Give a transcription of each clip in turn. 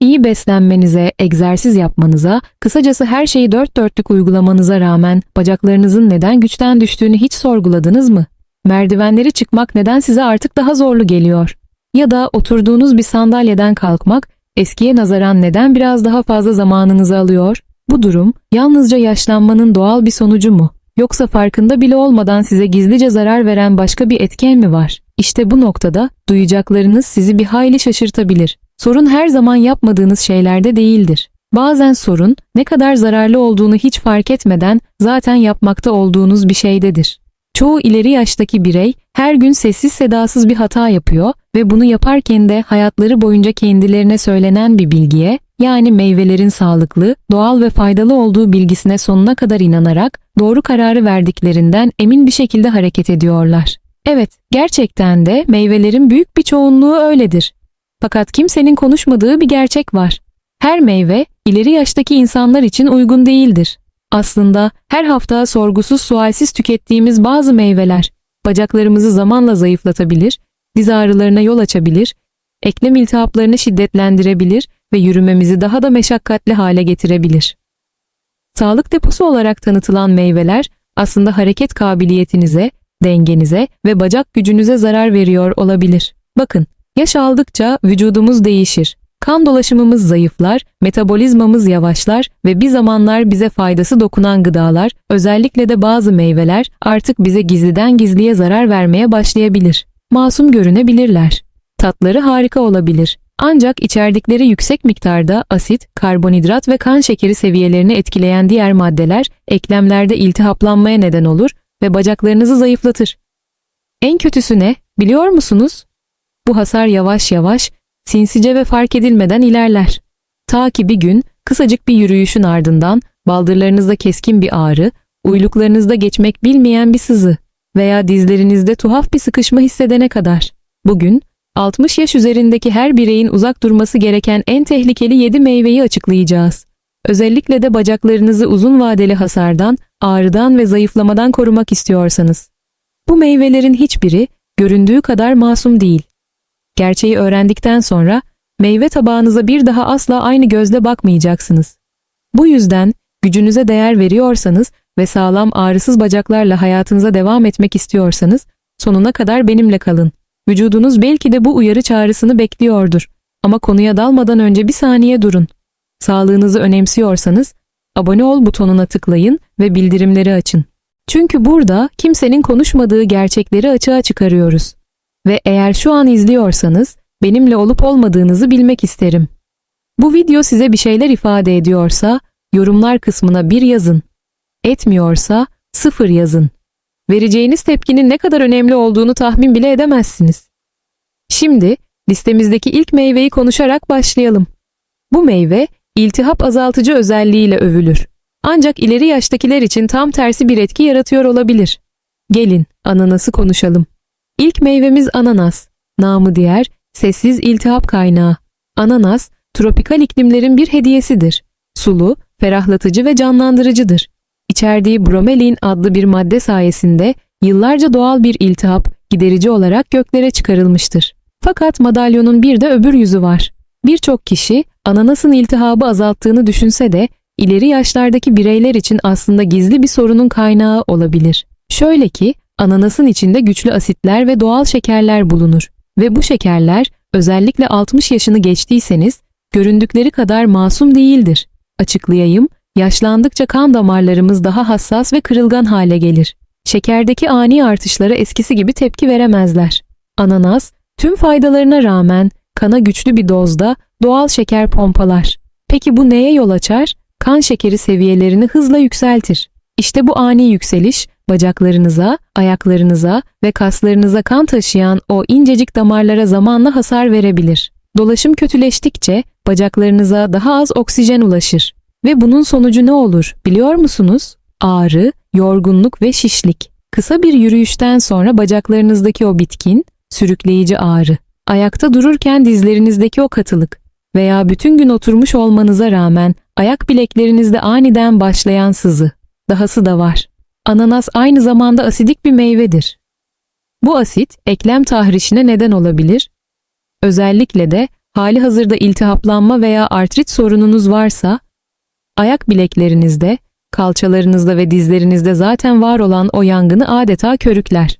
İyi beslenmenize, egzersiz yapmanıza, kısacası her şeyi dört dörtlük uygulamanıza rağmen bacaklarınızın neden güçten düştüğünü hiç sorguladınız mı? Merdivenleri çıkmak neden size artık daha zorlu geliyor? Ya da oturduğunuz bir sandalyeden kalkmak eskiye nazaran neden biraz daha fazla zamanınızı alıyor? Bu durum yalnızca yaşlanmanın doğal bir sonucu mu? Yoksa farkında bile olmadan size gizlice zarar veren başka bir etken mi var? İşte bu noktada duyacaklarınız sizi bir hayli şaşırtabilir. Sorun her zaman yapmadığınız şeylerde değildir. Bazen sorun ne kadar zararlı olduğunu hiç fark etmeden zaten yapmakta olduğunuz bir şeydedir. Çoğu ileri yaştaki birey her gün sessiz sedasız bir hata yapıyor ve bunu yaparken de hayatları boyunca kendilerine söylenen bir bilgiye, yani meyvelerin sağlıklı, doğal ve faydalı olduğu bilgisine sonuna kadar inanarak doğru kararı verdiklerinden emin bir şekilde hareket ediyorlar. Evet, gerçekten de meyvelerin büyük bir çoğunluğu öyledir. Fakat kimsenin konuşmadığı bir gerçek var. Her meyve ileri yaştaki insanlar için uygun değildir. Aslında her hafta sorgusuz sualsiz tükettiğimiz bazı meyveler bacaklarımızı zamanla zayıflatabilir, diz ağrılarına yol açabilir, eklem iltihaplarını şiddetlendirebilir ve yürümemizi daha da meşakkatli hale getirebilir. Sağlık deposu olarak tanıtılan meyveler aslında hareket kabiliyetinize, dengenize ve bacak gücünüze zarar veriyor olabilir. Bakın, yaş aldıkça vücudumuz değişir. Kan dolaşımımız zayıflar, metabolizmamız yavaşlar ve bir zamanlar bize faydası dokunan gıdalar, özellikle de bazı meyveler artık bize gizliden gizliye zarar vermeye başlayabilir. Masum görünebilirler. Tatları harika olabilir. Ancak içerdikleri yüksek miktarda asit, karbonhidrat ve kan şekeri seviyelerini etkileyen diğer maddeler eklemlerde iltihaplanmaya neden olur ve bacaklarınızı zayıflatır. En kötüsü ne? Biliyor musunuz? Bu hasar yavaş yavaş, sinsice ve fark edilmeden ilerler. Ta ki bir gün kısacık bir yürüyüşün ardından baldırlarınızda keskin bir ağrı, uyluklarınızda geçmek bilmeyen bir sızı veya dizlerinizde tuhaf bir sıkışma hissedene kadar. Bugün 60 yaş üzerindeki her bireyin uzak durması gereken en tehlikeli 7 meyveyi açıklayacağız. Özellikle de bacaklarınızı uzun vadeli hasardan, ağrıdan ve zayıflamadan korumak istiyorsanız. Bu meyvelerin hiçbiri göründüğü kadar masum değil. Gerçeği öğrendikten sonra meyve tabağınıza bir daha asla aynı gözle bakmayacaksınız. Bu yüzden gücünüze değer veriyorsanız ve sağlam ağrısız bacaklarla hayatınıza devam etmek istiyorsanız sonuna kadar benimle kalın. Vücudunuz belki de bu uyarı çağrısını bekliyordur. Ama konuya dalmadan önce bir saniye durun. Sağlığınızı önemsiyorsanız abone ol butonuna tıklayın ve bildirimleri açın. Çünkü burada kimsenin konuşmadığı gerçekleri açığa çıkarıyoruz. Ve eğer şu an izliyorsanız benimle olup olmadığınızı bilmek isterim. Bu video size bir şeyler ifade ediyorsa yorumlar kısmına bir yazın. Etmiyorsa sıfır yazın. Vereceğiniz tepkinin ne kadar önemli olduğunu tahmin bile edemezsiniz. Şimdi listemizdeki ilk meyveyi konuşarak başlayalım. Bu meyve iltihap azaltıcı özelliğiyle övülür. Ancak ileri yaştakiler için tam tersi bir etki yaratıyor olabilir. Gelin ananası konuşalım. İlk meyvemiz ananas. Namı diğer sessiz iltihap kaynağı. Ananas tropikal iklimlerin bir hediyesidir. Sulu, ferahlatıcı ve canlandırıcıdır. İçerdiği bromelin adlı bir madde sayesinde yıllarca doğal bir iltihap giderici olarak göklere çıkarılmıştır. Fakat madalyonun bir de öbür yüzü var. Birçok kişi ananasın iltihabı azalttığını düşünse de ileri yaşlardaki bireyler için aslında gizli bir sorunun kaynağı olabilir. Şöyle ki ananasın içinde güçlü asitler ve doğal şekerler bulunur ve bu şekerler özellikle 60 yaşını geçtiyseniz göründükleri kadar masum değildir. Açıklayayım, yaşlandıkça kan damarlarımız daha hassas ve kırılgan hale gelir. Şekerdeki ani artışlara eskisi gibi tepki veremezler. Ananas, tüm faydalarına rağmen kana güçlü bir dozda doğal şeker pompalar. Peki bu neye yol açar? Kan şekeri seviyelerini hızla yükseltir. İşte bu ani yükseliş bacaklarınıza, ayaklarınıza ve kaslarınıza kan taşıyan o incecik damarlara zamanla hasar verebilir. Dolaşım kötüleştikçe bacaklarınıza daha az oksijen ulaşır. Ve bunun sonucu ne olur biliyor musunuz? Ağrı, yorgunluk ve şişlik. Kısa bir yürüyüşten sonra bacaklarınızdaki o bitkin, sürükleyici ağrı. Ayakta dururken dizlerinizdeki o katılık veya bütün gün oturmuş olmanıza rağmen ayak bileklerinizde aniden başlayan sızı. Dahası da var. Ananas aynı zamanda asidik bir meyvedir. Bu asit eklem tahrişine neden olabilir. Özellikle de hali hazırda iltihaplanma veya artrit sorununuz varsa, ayak bileklerinizde, kalçalarınızda ve dizlerinizde zaten var olan o yangını adeta körükler.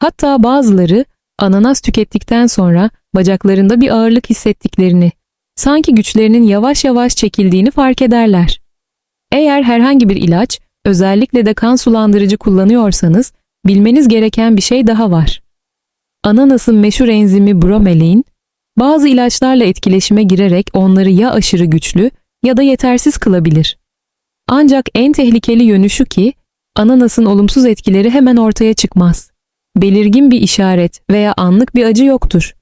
Hatta bazıları ananas tükettikten sonra bacaklarında bir ağırlık hissettiklerini, sanki güçlerinin yavaş yavaş çekildiğini fark ederler. Eğer herhangi bir ilaç, özellikle de kan sulandırıcı kullanıyorsanız, bilmeniz gereken bir şey daha var. Ananasın meşhur enzimi bromelain, bazı ilaçlarla etkileşime girerek onları ya aşırı güçlü ya da yetersiz kılabilir. Ancak en tehlikeli yönü şu ki, ananasın olumsuz etkileri hemen ortaya çıkmaz. Belirgin bir işaret veya anlık bir acı yoktur.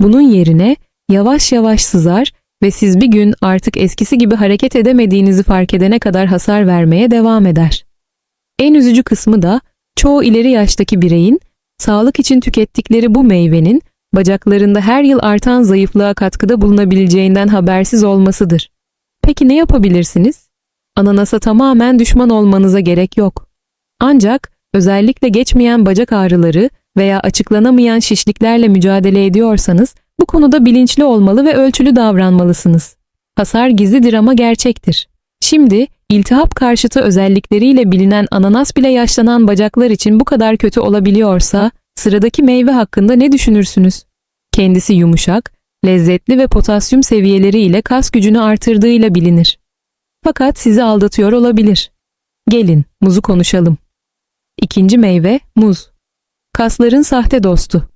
Bunun yerine yavaş yavaş sızar ve siz bir gün artık eskisi gibi hareket edemediğinizi fark edene kadar hasar vermeye devam eder. En üzücü kısmı da çoğu ileri yaştaki bireyin sağlık için tükettikleri bu meyvenin bacaklarında her yıl artan zayıflığa katkıda bulunabileceğinden habersiz olmasıdır. Peki ne yapabilirsiniz? Ananasa tamamen düşman olmanıza gerek yok. Ancak özellikle geçmeyen bacak ağrıları veya açıklanamayan şişliklerle mücadele ediyorsanız bu konuda bilinçli olmalı ve ölçülü davranmalısınız. Hasar gizlidir ama gerçektir. Şimdi iltihap karşıtı özellikleriyle bilinen ananas bile yaşlanan bacaklar için bu kadar kötü olabiliyorsa sıradaki meyve hakkında ne düşünürsünüz? Kendisi yumuşak, lezzetli ve potasyum seviyeleri ile kas gücünü artırdığıyla bilinir. Fakat sizi aldatıyor olabilir. Gelin, muzu konuşalım. İkinci meyve, muz. Kasların sahte dostu.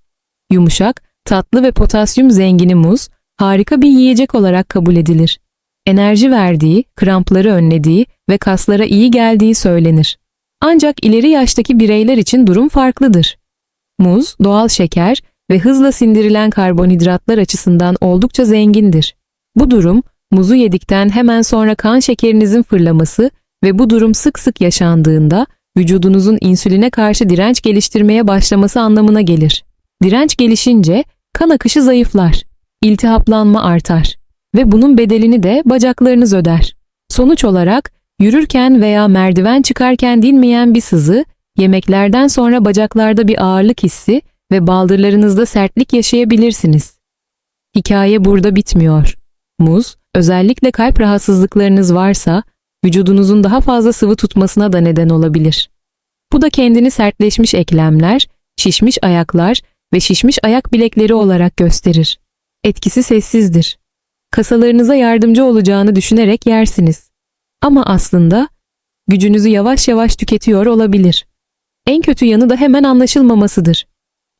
Yumuşak, tatlı ve potasyum zengini muz, harika bir yiyecek olarak kabul edilir. Enerji verdiği, krampları önlediği ve kaslara iyi geldiği söylenir. Ancak ileri yaştaki bireyler için durum farklıdır. Muz, doğal şeker ve hızla sindirilen karbonhidratlar açısından oldukça zengindir. Bu durum, muzu yedikten hemen sonra kan şekerinizin fırlaması ve bu durum sık sık yaşandığında vücudunuzun insüline karşı direnç geliştirmeye başlaması anlamına gelir. Direnç gelişince kan akışı zayıflar, iltihaplanma artar ve bunun bedelini de bacaklarınız öder. Sonuç olarak yürürken veya merdiven çıkarken dinmeyen bir sızı, yemeklerden sonra bacaklarda bir ağırlık hissi ve baldırlarınızda sertlik yaşayabilirsiniz. Hikaye burada bitmiyor. Muz, özellikle kalp rahatsızlıklarınız varsa, vücudunuzun daha fazla sıvı tutmasına da neden olabilir. Bu da kendini sertleşmiş eklemler, şişmiş ayaklar ve şişmiş ayak bilekleri olarak gösterir. Etkisi sessizdir. Kasalarınıza yardımcı olacağını düşünerek yersiniz. Ama aslında gücünüzü yavaş yavaş tüketiyor olabilir. En kötü yanı da hemen anlaşılmamasıdır.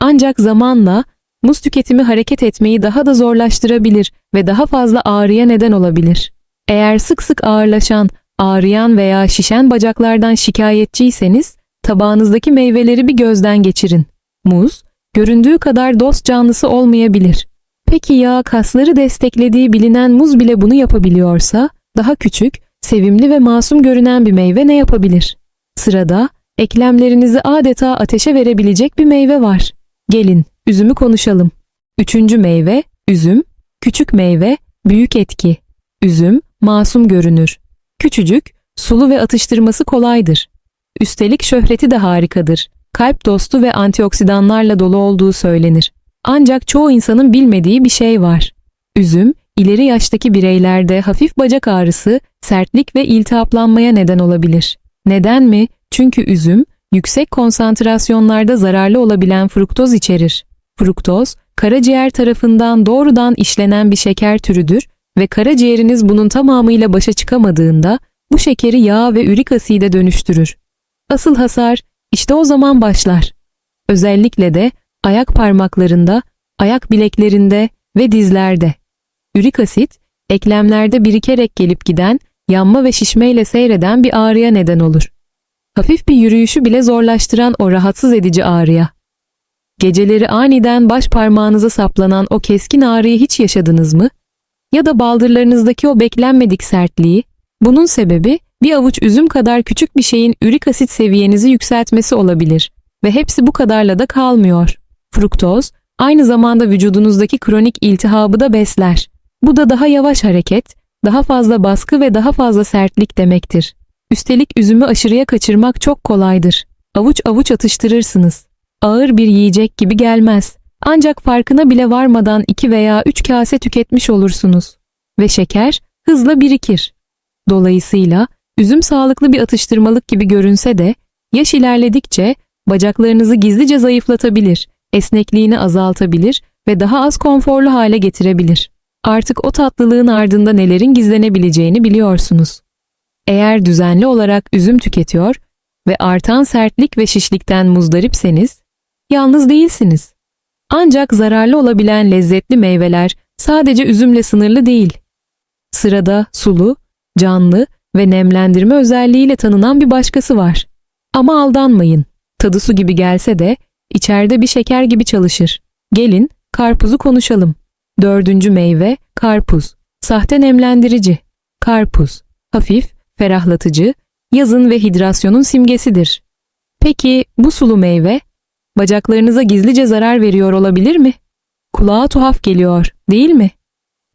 Ancak zamanla muz tüketimi hareket etmeyi daha da zorlaştırabilir ve daha fazla ağrıya neden olabilir. Eğer sık sık ağırlaşan, ağrıyan veya şişen bacaklardan şikayetçiyseniz tabağınızdaki meyveleri bir gözden geçirin. Muz, göründüğü kadar dost canlısı olmayabilir. Peki ya kasları desteklediği bilinen muz bile bunu yapabiliyorsa, daha küçük, sevimli ve masum görünen bir meyve ne yapabilir? Sırada, eklemlerinizi adeta ateşe verebilecek bir meyve var. Gelin, üzümü konuşalım. Üçüncü meyve, üzüm, küçük meyve, büyük etki. Üzüm, masum görünür. Küçücük, sulu ve atıştırması kolaydır. Üstelik şöhreti de harikadır. Kalp dostu ve antioksidanlarla dolu olduğu söylenir. Ancak çoğu insanın bilmediği bir şey var. Üzüm, ileri yaştaki bireylerde hafif bacak ağrısı, sertlik ve iltihaplanmaya neden olabilir. Neden mi? Çünkü üzüm, yüksek konsantrasyonlarda zararlı olabilen fruktoz içerir. Fruktoz, karaciğer tarafından doğrudan işlenen bir şeker türüdür ve karaciğeriniz bunun tamamıyla başa çıkamadığında bu şekeri yağ ve ürik aside dönüştürür. Asıl hasar işte o zaman başlar. Özellikle de ayak parmaklarında, ayak bileklerinde ve dizlerde. Ürik asit, eklemlerde birikerek gelip giden, yanma ve şişmeyle seyreden bir ağrıya neden olur. Hafif bir yürüyüşü bile zorlaştıran o rahatsız edici ağrıya. Geceleri aniden baş parmağınıza saplanan o keskin ağrıyı hiç yaşadınız mı? Ya da baldırlarınızdaki o beklenmedik sertliği? Bunun sebebi bir avuç üzüm kadar küçük bir şeyin ürik asit seviyenizi yükseltmesi olabilir ve hepsi bu kadarla da kalmıyor. Fruktoz aynı zamanda vücudunuzdaki kronik iltihabı da besler. Bu da daha yavaş hareket, daha fazla baskı ve daha fazla sertlik demektir. Üstelik üzümü aşırıya kaçırmak çok kolaydır. Avuç avuç atıştırırsınız. Ağır bir yiyecek gibi gelmez. Ancak farkına bile varmadan 2 veya 3 kase tüketmiş olursunuz ve şeker hızla birikir. Dolayısıyla üzüm sağlıklı bir atıştırmalık gibi görünse de yaş ilerledikçe bacaklarınızı gizlice zayıflatabilir, esnekliğini azaltabilir ve daha az konforlu hale getirebilir. Artık o tatlılığın ardında nelerin gizlenebileceğini biliyorsunuz. Eğer düzenli olarak üzüm tüketiyor ve artan sertlik ve şişlikten muzdaripseniz, yalnız değilsiniz. Ancak zararlı olabilen lezzetli meyveler sadece üzümle sınırlı değil. Sırada sulu, canlı ve nemlendirme özelliğiyle tanınan bir başkası var. Ama aldanmayın. Tadı su gibi gelse de içeride bir şeker gibi çalışır. Gelin karpuzu konuşalım. Dördüncü meyve karpuz. Sahte nemlendirici. Karpuz. Hafif, ferahlatıcı, yazın ve hidrasyonun simgesidir. Peki bu sulu meyve bacaklarınıza gizlice zarar veriyor olabilir mi? Kulağa tuhaf geliyor, değil mi?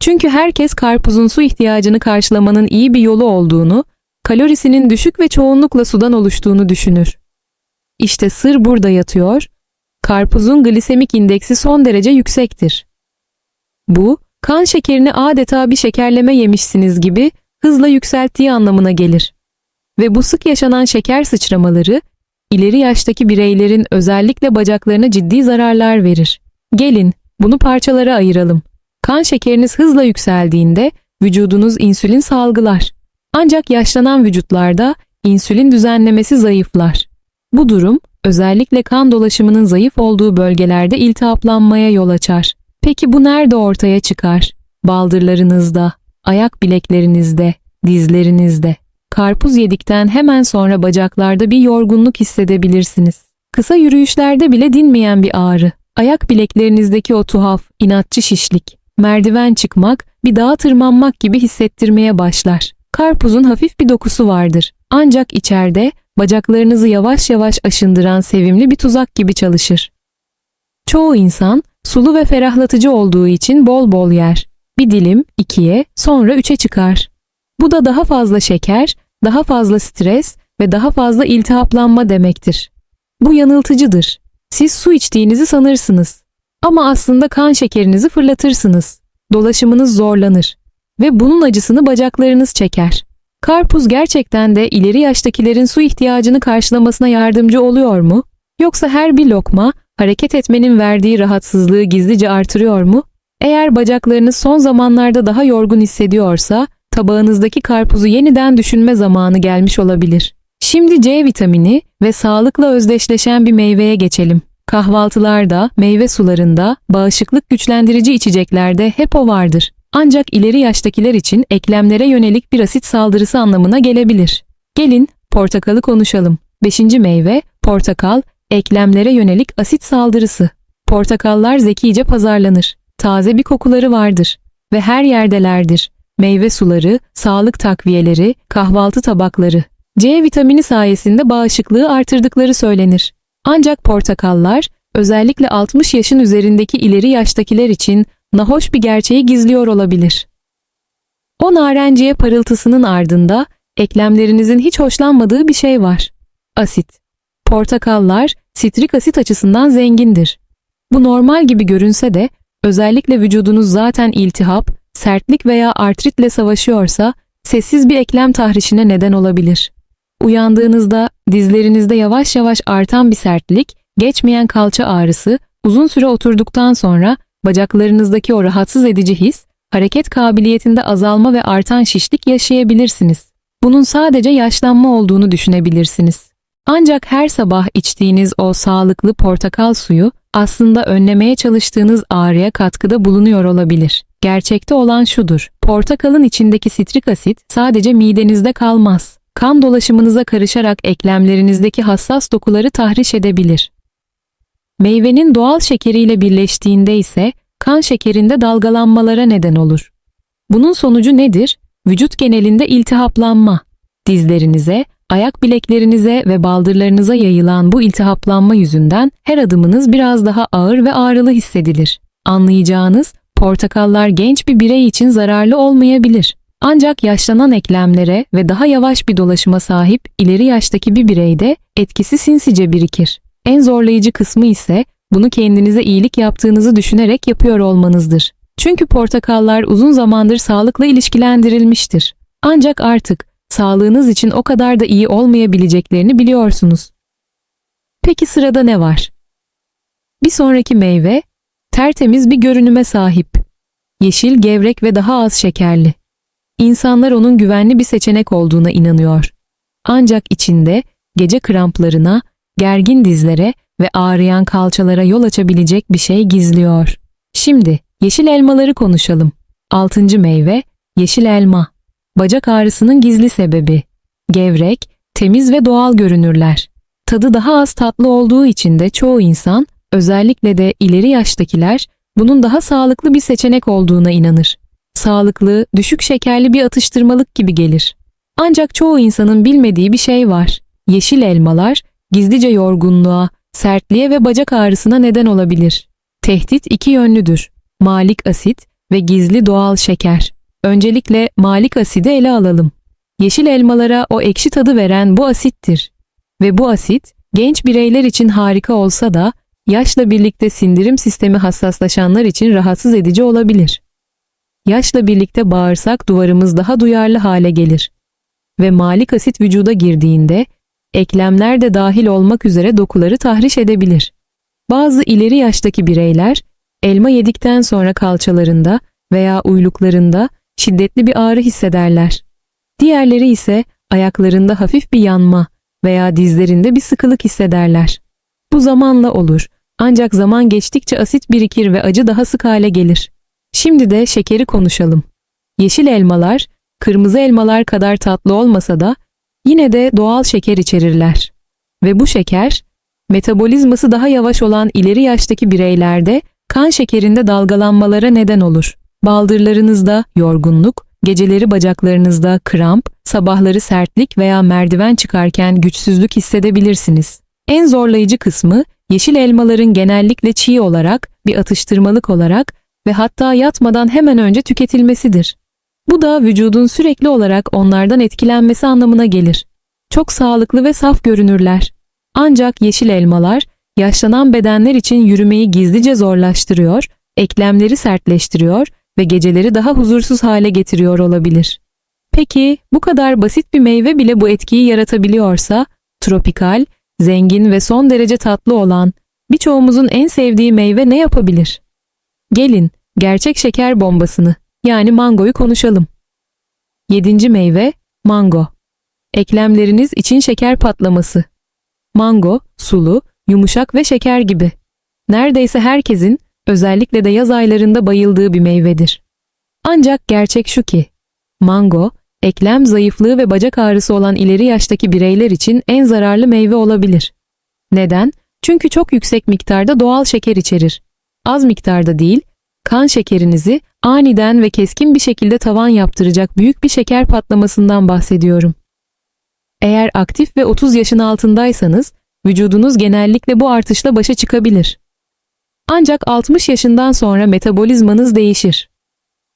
Çünkü herkes karpuzun su ihtiyacını karşılamanın iyi bir yolu olduğunu, kalorisinin düşük ve çoğunlukla sudan oluştuğunu düşünür. İşte sır burada yatıyor. Karpuzun glisemik indeksi son derece yüksektir. Bu, kan şekerini adeta bir şekerleme yemişsiniz gibi hızla yükselttiği anlamına gelir. Ve bu sık yaşanan şeker sıçramaları, ileri yaştaki bireylerin özellikle bacaklarına ciddi zararlar verir. Gelin, bunu parçalara ayıralım. Kan şekeriniz hızla yükseldiğinde vücudunuz insülin salgılar. Ancak yaşlanan vücutlarda insülin düzenlemesi zayıflar. Bu durum özellikle kan dolaşımının zayıf olduğu bölgelerde iltihaplanmaya yol açar. Peki bu nerede ortaya çıkar? Baldırlarınızda, ayak bileklerinizde, dizlerinizde. Karpuz yedikten hemen sonra bacaklarda bir yorgunluk hissedebilirsiniz. Kısa yürüyüşlerde bile dinmeyen bir ağrı. Ayak bileklerinizdeki o tuhaf, inatçı şişlik. Merdiven çıkmak, bir dağa tırmanmak gibi hissettirmeye başlar. Karpuzun hafif bir dokusu vardır. Ancak içeride bacaklarınızı yavaş yavaş aşındıran sevimli bir tuzak gibi çalışır. Çoğu insan sulu ve ferahlatıcı olduğu için bol bol yer. Bir dilim ikiye, sonra üçe çıkar. Bu da daha fazla şeker, daha fazla stres ve daha fazla iltihaplanma demektir. Bu yanıltıcıdır. Siz su içtiğinizi sanırsınız. Ama aslında kan şekerinizi fırlatırsınız. Dolaşımınız zorlanır. Ve bunun acısını bacaklarınız çeker. Karpuz gerçekten de ileri yaştakilerin su ihtiyacını karşılamasına yardımcı oluyor mu? Yoksa her bir lokma hareket etmenin verdiği rahatsızlığı gizlice artırıyor mu? Eğer bacaklarınız son zamanlarda daha yorgun hissediyorsa, tabağınızdaki karpuzu yeniden düşünme zamanı gelmiş olabilir. Şimdi C vitamini ve sağlıkla özdeşleşen bir meyveye geçelim. Kahvaltılarda, meyve sularında, bağışıklık güçlendirici içeceklerde hep o vardır. Ancak ileri yaştakiler için eklemlere yönelik bir asit saldırısı anlamına gelebilir. Gelin portakalı konuşalım. Beşinci meyve portakal, eklemlere yönelik asit saldırısı. Portakallar zekice pazarlanır. Taze bir kokuları vardır ve her yerdelerdir. Meyve suları, sağlık takviyeleri, kahvaltı tabakları. C vitamini sayesinde bağışıklığı artırdıkları söylenir. Ancak portakallar, özellikle 60 yaşın üzerindeki ileri yaştakiler için nahoş bir gerçeği gizliyor olabilir. O narenciye parıltısının ardında eklemlerinizin hiç hoşlanmadığı bir şey var. Asit. Portakallar sitrik asit açısından zengindir. Bu normal gibi görünse de özellikle vücudunuz zaten iltihap, sertlik veya artritle savaşıyorsa sessiz bir eklem tahrişine neden olabilir. Uyandığınızda dizlerinizde yavaş yavaş artan bir sertlik, geçmeyen kalça ağrısı, uzun süre oturduktan sonra bacaklarınızdaki o rahatsız edici his, hareket kabiliyetinde azalma ve artan şişlik yaşayabilirsiniz. Bunun sadece yaşlanma olduğunu düşünebilirsiniz. Ancak her sabah içtiğiniz o sağlıklı portakal suyu aslında önlemeye çalıştığınız ağrıya katkıda bulunuyor olabilir. Gerçekte olan şudur. Portakalın içindeki sitrik asit sadece midenizde kalmaz. Kan dolaşımınıza karışarak eklemlerinizdeki hassas dokuları tahriş edebilir. Meyvenin doğal şekeriyle birleştiğinde ise kan şekerinde dalgalanmalara neden olur. Bunun sonucu nedir? Vücut genelinde iltihaplanma. Dizlerinize, ayak bileklerinize ve baldırlarınıza yayılan bu iltihaplanma yüzünden her adımınız biraz daha ağır ve ağrılı hissedilir. Anlayacağınız, portakallar genç bir birey için zararlı olmayabilir. Ancak yaşlanan eklemlere ve daha yavaş bir dolaşıma sahip ileri yaştaki bir bireyde etkisi sinsice birikir. En zorlayıcı kısmı ise bunu kendinize iyilik yaptığınızı düşünerek yapıyor olmanızdır. Çünkü portakallar uzun zamandır sağlıkla ilişkilendirilmiştir. Ancak artık sağlığınız için o kadar da iyi olmayabileceklerini biliyorsunuz. Peki sırada ne var? Bir sonraki meyve tertemiz bir görünüme sahip. Yeşil, gevrek ve daha az şekerli. İnsanlar onun güvenli bir seçenek olduğuna inanıyor. Ancak içinde gece kramplarına, gergin dizlere ve ağrıyan kalçalara yol açabilecek bir şey gizliyor. Şimdi yeşil elmaları konuşalım. Altıncı meyve yeşil elma. Bacak ağrısının gizli sebebi. Gevrek, temiz ve doğal görünürler. Tadı daha az tatlı olduğu için de çoğu insan, özellikle de ileri yaştakiler, bunun daha sağlıklı bir seçenek olduğuna inanır. Sağlıklı, düşük şekerli bir atıştırmalık gibi gelir. Ancak çoğu insanın bilmediği bir şey var. Yeşil elmalar gizlice yorgunluğa, sertliğe ve bacak ağrısına neden olabilir. Tehdit iki yönlüdür. Malik asit ve gizli doğal şeker. Öncelikle malik asidi ele alalım. Yeşil elmalara o ekşi tadı veren bu asittir. Ve bu asit genç bireyler için harika olsa da yaşla birlikte sindirim sistemi hassaslaşanlar için rahatsız edici olabilir. Yaşla birlikte bağırsak duvarımız daha duyarlı hale gelir. Ve malik asit vücuda girdiğinde eklemler de dahil olmak üzere dokuları tahriş edebilir. Bazı ileri yaştaki bireyler elma yedikten sonra kalçalarında veya uyluklarında şiddetli bir ağrı hissederler. Diğerleri ise ayaklarında hafif bir yanma veya dizlerinde bir sıkılık hissederler. Bu zamanla olur. Ancak zaman geçtikçe asit birikir ve acı daha sık hale gelir. Şimdi de şekeri konuşalım. Yeşil elmalar, kırmızı elmalar kadar tatlı olmasa da yine de doğal şeker içerirler. Ve bu şeker, metabolizması daha yavaş olan ileri yaştaki bireylerde kan şekerinde dalgalanmalara neden olur. Baldırlarınızda yorgunluk, geceleri bacaklarınızda kramp, sabahları sertlik veya merdiven çıkarken güçsüzlük hissedebilirsiniz. En zorlayıcı kısmı yeşil elmaların genellikle çiğ olarak, bir atıştırmalık olarak ve hatta yatmadan hemen önce tüketilmesidir. Bu da vücudun sürekli olarak onlardan etkilenmesi anlamına gelir. Çok sağlıklı ve saf görünürler. Ancak yeşil elmalar yaşlanan bedenler için yürümeyi gizlice zorlaştırıyor, eklemleri sertleştiriyor ve geceleri daha huzursuz hale getiriyor olabilir. Peki bu kadar basit bir meyve bile bu etkiyi yaratabiliyorsa, tropikal, zengin ve son derece tatlı olan birçoğumuzun en sevdiği meyve ne yapabilir? Gelin gerçek şeker bombasını yani mangoyu konuşalım. Yedinci meyve mango. Eklemleriniz için şeker patlaması. Mango, sulu, yumuşak ve şeker gibi. Neredeyse herkesin, özellikle de yaz aylarında bayıldığı bir meyvedir. Ancak gerçek şu ki, mango, eklem zayıflığı ve bacak ağrısı olan ileri yaştaki bireyler için en zararlı meyve olabilir. Neden? Çünkü çok yüksek miktarda doğal şeker içerir. Az miktarda değil, kan şekerinizi aniden ve keskin bir şekilde tavan yaptıracak büyük bir şeker patlamasından bahsediyorum. Eğer aktif ve 30 yaşın altındaysanız, vücudunuz genellikle bu artışla başa çıkabilir. Ancak 60 yaşından sonra metabolizmanız değişir.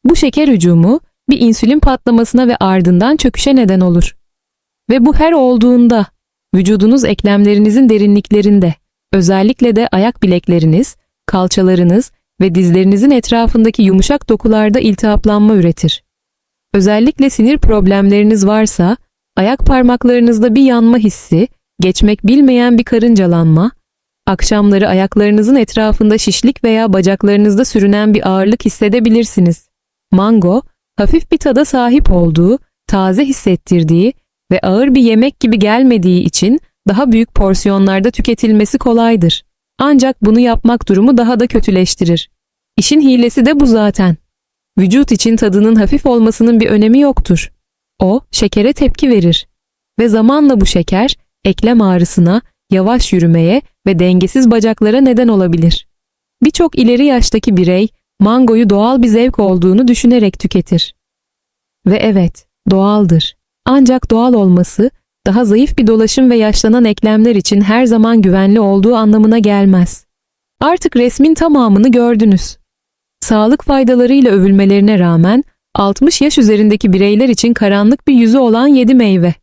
Bu şeker hücumu bir insülin patlamasına ve ardından çöküşe neden olur. Ve bu her olduğunda vücudunuz eklemlerinizin derinliklerinde, özellikle de ayak bilekleriniz, kalçalarınız ve dizlerinizin etrafındaki yumuşak dokularda iltihaplanma üretir. Özellikle sinir problemleriniz varsa, ayak parmaklarınızda bir yanma hissi, geçmek bilmeyen bir karıncalanma, akşamları ayaklarınızın etrafında şişlik veya bacaklarınızda sürünen bir ağırlık hissedebilirsiniz. Mango, hafif bir tada sahip olduğu, taze hissettirdiği ve ağır bir yemek gibi gelmediği için daha büyük porsiyonlarda tüketilmesi kolaydır. Ancak bunu yapmak durumu daha da kötüleştirir. İşin hilesi de bu zaten. Vücut için tadının hafif olmasının bir önemi yoktur. O, şekere tepki verir. Ve zamanla bu şeker, eklem ağrısına, yavaş yürümeye ve dengesiz bacaklara neden olabilir. Birçok ileri yaştaki birey, mangoyu doğal bir zevk olduğunu düşünerek tüketir. Ve evet, doğaldır. Ancak doğal olması, daha zayıf bir dolaşım ve yaşlanan eklemler için her zaman güvenli olduğu anlamına gelmez. Artık resmin tamamını gördünüz. Sağlık faydalarıyla övülmelerine rağmen 60 yaş üzerindeki bireyler için karanlık bir yüzü olan 7 meyve.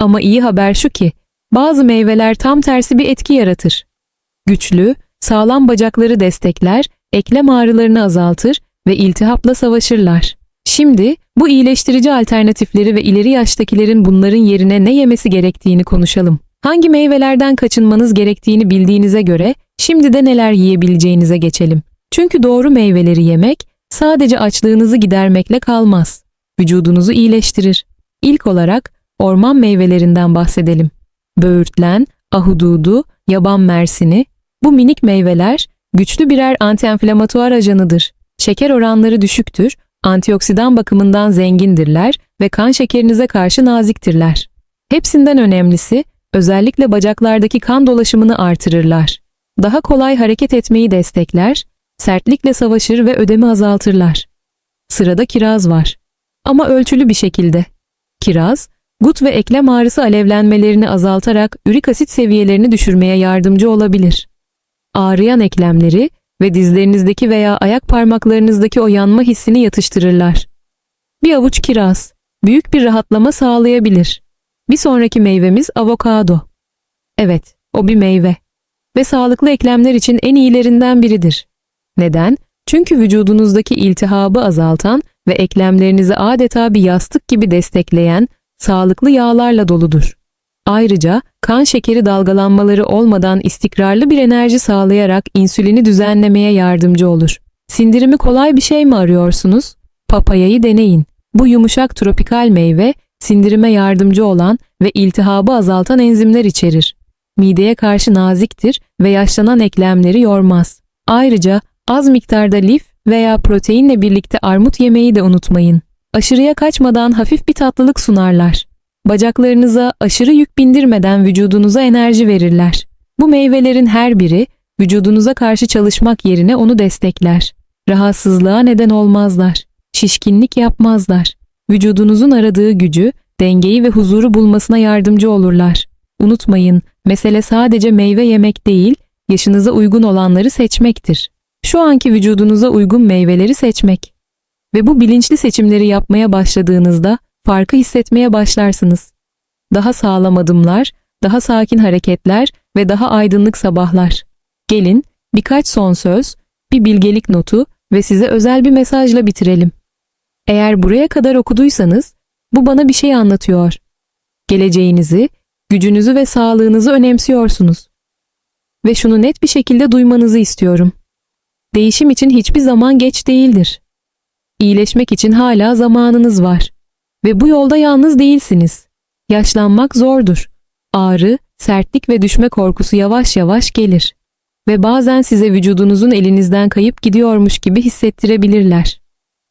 Ama iyi haber şu ki, bazı meyveler tam tersi bir etki yaratır. Güçlü, Sağlam bacakları destekler, eklem ağrılarını azaltır ve iltihapla savaşırlar. Şimdi bu iyileştirici alternatifleri ve ileri yaştakilerin bunların yerine ne yemesi gerektiğini konuşalım. Hangi meyvelerden kaçınmanız gerektiğini bildiğinize göre şimdi de neler yiyebileceğinize geçelim. Çünkü doğru meyveleri yemek sadece açlığınızı gidermekle kalmaz. Vücudunuzu iyileştirir. İlk olarak orman meyvelerinden bahsedelim. Böğürtlen, ahududu, yaban mersini, bu minik meyveler güçlü birer antienflamatuar ajanıdır. Şeker oranları düşüktür, antioksidan bakımından zengindirler ve kan şekerinize karşı naziktirler. Hepsinden önemlisi, özellikle bacaklardaki kan dolaşımını artırırlar. Daha kolay hareket etmeyi destekler, sertlikle savaşır ve ödemi azaltırlar. Sırada kiraz var. Ama ölçülü bir şekilde. Kiraz, gut ve eklem ağrısı alevlenmelerini azaltarak ürik asit seviyelerini düşürmeye yardımcı olabilir. Ağrıyan eklemleri ve dizlerinizdeki veya ayak parmaklarınızdaki o yanma hissini yatıştırırlar. Bir avuç kiraz, büyük bir rahatlama sağlayabilir. Bir sonraki meyvemiz avokado. Evet, o bir meyve. Ve sağlıklı eklemler için en iyilerinden biridir. Neden? Çünkü vücudunuzdaki iltihabı azaltan ve eklemlerinizi adeta bir yastık gibi destekleyen sağlıklı yağlarla doludur. Ayrıca kan şekeri dalgalanmaları olmadan istikrarlı bir enerji sağlayarak insülini düzenlemeye yardımcı olur. Sindirimi kolay bir şey mi arıyorsunuz? Papayayı deneyin. Bu yumuşak tropikal meyve sindirime yardımcı olan ve iltihabı azaltan enzimler içerir. Mideye karşı naziktir ve yaşlanan eklemleri yormaz. Ayrıca az miktarda lif veya proteinle birlikte armut yemeyi de unutmayın. Aşırıya kaçmadan hafif bir tatlılık sunarlar. Bacaklarınıza aşırı yük bindirmeden vücudunuza enerji verirler. Bu meyvelerin her biri vücudunuza karşı çalışmak yerine onu destekler. Rahatsızlığa neden olmazlar. Şişkinlik yapmazlar. Vücudunuzun aradığı gücü, dengeyi ve huzuru bulmasına yardımcı olurlar. Unutmayın, mesele sadece meyve yemek değil, yaşınıza uygun olanları seçmektir. Şu anki vücudunuza uygun meyveleri seçmek. Ve bu bilinçli seçimleri yapmaya başladığınızda farkı hissetmeye başlarsınız. Daha sağlam adımlar, daha sakin hareketler ve daha aydınlık sabahlar. Gelin birkaç son söz, bir bilgelik notu ve size özel bir mesajla bitirelim. Eğer buraya kadar okuduysanız bu bana bir şey anlatıyor. Geleceğinizi, gücünüzü ve sağlığınızı önemsiyorsunuz. Ve şunu net bir şekilde duymanızı istiyorum. Değişim için hiçbir zaman geç değildir. İyileşmek için hala zamanınız var. Ve bu yolda yalnız değilsiniz. Yaşlanmak zordur. Ağrı, sertlik ve düşme korkusu yavaş yavaş gelir. Ve bazen size vücudunuzun elinizden kayıp gidiyormuş gibi hissettirebilirler.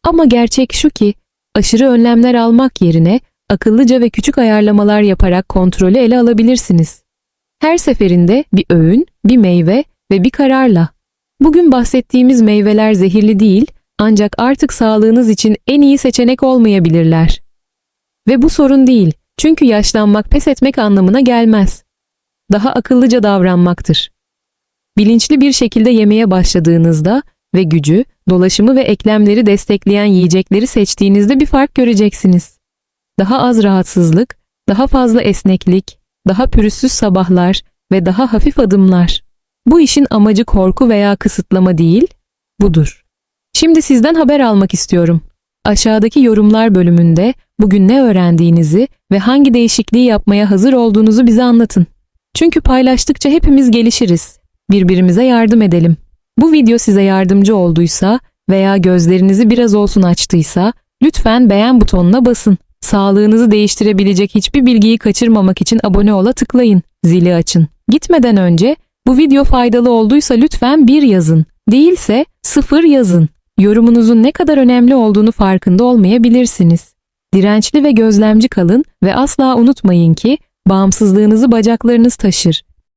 Ama gerçek şu ki, aşırı önlemler almak yerine akıllıca ve küçük ayarlamalar yaparak kontrolü ele alabilirsiniz. Her seferinde bir öğün, bir meyve ve bir kararla. Bugün bahsettiğimiz meyveler zehirli değil, ancak artık sağlığınız için en iyi seçenek olmayabilirler. Ve bu sorun değil, çünkü yaşlanmak pes etmek anlamına gelmez. Daha akıllıca davranmaktır. Bilinçli bir şekilde yemeye başladığınızda ve gücü, dolaşımı ve eklemleri destekleyen yiyecekleri seçtiğinizde bir fark göreceksiniz. Daha az rahatsızlık, daha fazla esneklik, daha pürüzsüz sabahlar ve daha hafif adımlar. Bu işin amacı korku veya kısıtlama değil, budur. Şimdi sizden haber almak istiyorum. Aşağıdaki yorumlar bölümünde bugün ne öğrendiğinizi ve hangi değişikliği yapmaya hazır olduğunuzu bize anlatın. Çünkü paylaştıkça hepimiz gelişiriz. Birbirimize yardım edelim. Bu video size yardımcı olduysa veya gözlerinizi biraz olsun açtıysa lütfen beğen butonuna basın. Sağlığınızı değiştirebilecek hiçbir bilgiyi kaçırmamak için abone ola tıklayın. Zili açın. Gitmeden önce bu video faydalı olduysa lütfen bir yazın. Değilse sıfır yazın. Yorumunuzun ne kadar önemli olduğunu farkında olmayabilirsiniz. Dirençli ve gözlemci kalın ve asla unutmayın ki bağımsızlığınızı bacaklarınız taşır.